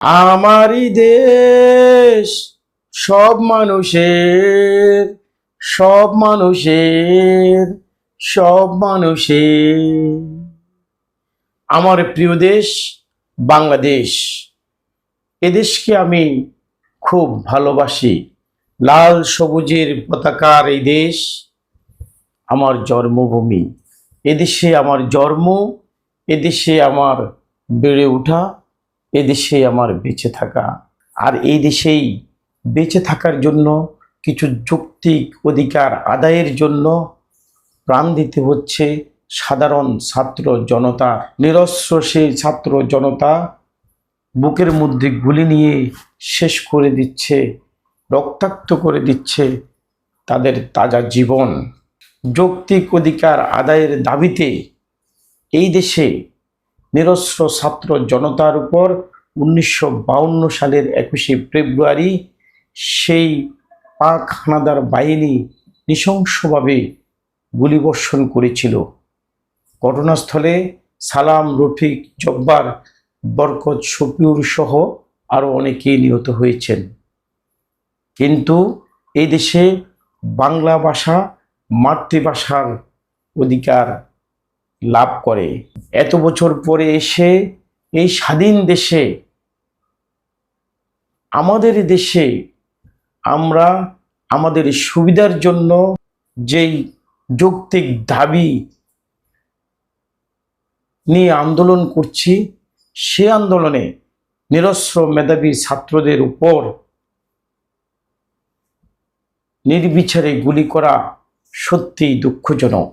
আমারই দেশ, সব মানুষের সব মানুষের সব মানুষের। আমার প্রিয় দেশ, বাংলাদেশ। এদেশকে আমি খুব ভালোবাসি। লাল সবুজের পতাকার এই দেশ আমার জন্মভূমি। এদেশে আমার জন্ম এদেশে আমার বেড়ে ওঠা। এদেশে আমার বেঁচে থাকা। আর এই দেশেই বেঁচে থাকার জন্য কিছু যৌক্তিক অধিকার আদায়ের জন্য প্রাণ দিতে হচ্ছে সাধারণ ছাত্র জনতা নিরস্ব সেই ছাত্র জনতা বুকের মধ্যে গুলি নিয়ে শেষ করে দিচ্ছে, রক্তাক্ত করে দিচ্ছে তাদের তাজা জীবন। যৌক্তিক অধিকার আদায়ের দাবিতে এই দেশে নিরস্ত্র ছাত্র জনতার উপর উনিশশো সালের একুশে ফেব্রুয়ারি সেই পাক হানাদার বাহিনী নৃশংসভাবে গুলিবর্ষণ করেছিল। ঘটনাস্থলে সালাম রফিক জব্বার, বরকত শফিউর সহ আরও অনেকেই নিহত হয়েছেন। কিন্তু এই দেশে বাংলা ভাষা মাতৃভাষার অধিকার লাভ করে। এত বছর পরে এসে এই স্বাধীন দেশে, আমাদের দেশে আমরা আমাদের সুবিধার জন্য যেই যৌক্তিক দাবি নিয়ে আন্দোলন করছি, সে আন্দোলনে নিরস্ত্র মেধাবী ছাত্রদের উপর নির্বিচারে গুলি করা সত্যিই দুঃখজনক।